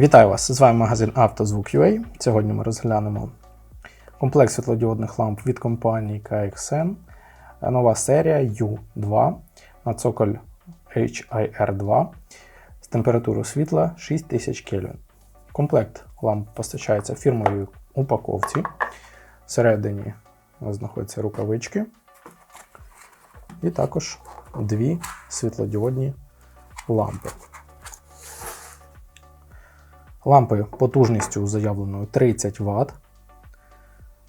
Вітаю вас! З вами магазин «Автозвук.UA». Сьогодні ми розглянемо комплект світлодіодних ламп від компанії KXN. Нова серія U2 на цоколь HIR2 з температурою світла 6000 Кельвін. Комплект ламп постачається фірмовій упаковці. Всередині знаходяться рукавички. І також дві світлодіодні лампи. Лампи потужністю заявленою 30 Вт.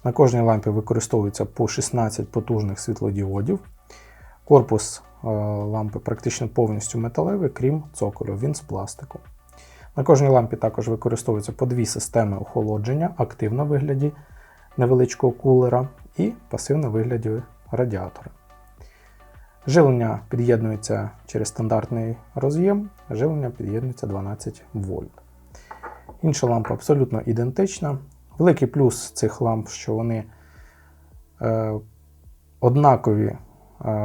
На кожній лампі використовується по 16 потужних світлодіодів. Корпус е, лампи практично повністю металевий, крім цоколю, він з пластику. На кожній лампі також використовуються по дві системи охолодження, активна в вигляді невеличкого кулера і пасивна в вигляді радіатора. Живлення під'єднується через стандартний роз'єм, живлення під'єднується 12 вольт. Інша лампа абсолютно ідентична. Великий плюс цих ламп, що вони е, однакові е,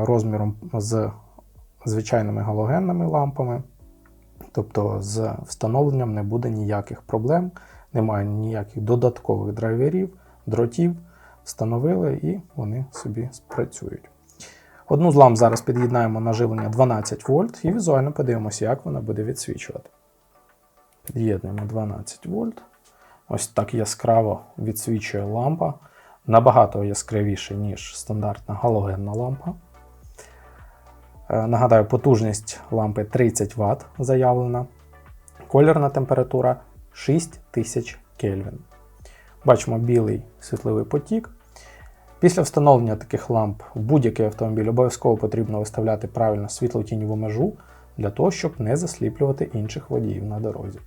розміром з звичайними галогенними лампами. Тобто з встановленням не буде ніяких проблем, немає ніяких додаткових драйверів, дротів. Встановили і вони собі спрацюють. Одну з ламп зараз під'єднаємо на живлення 12 вольт і візуально подивимося, як вона буде відсвічувати. Під'єднуємо 12 вольт. Ось так яскраво відсвічує лампа. Набагато яскравіше, ніж стандартна галогенна лампа. Е, Нагадаю, потужність лампи 30 Вт заявлена. Кольорна температура 6000 Кельвін. Бачимо білий світловий потік. Після встановлення таких ламп в будь-який автомобіль обов'язково потрібно виставляти правильно світло-тіньову межу для того, щоб не засліплювати інших водіїв на дорозі.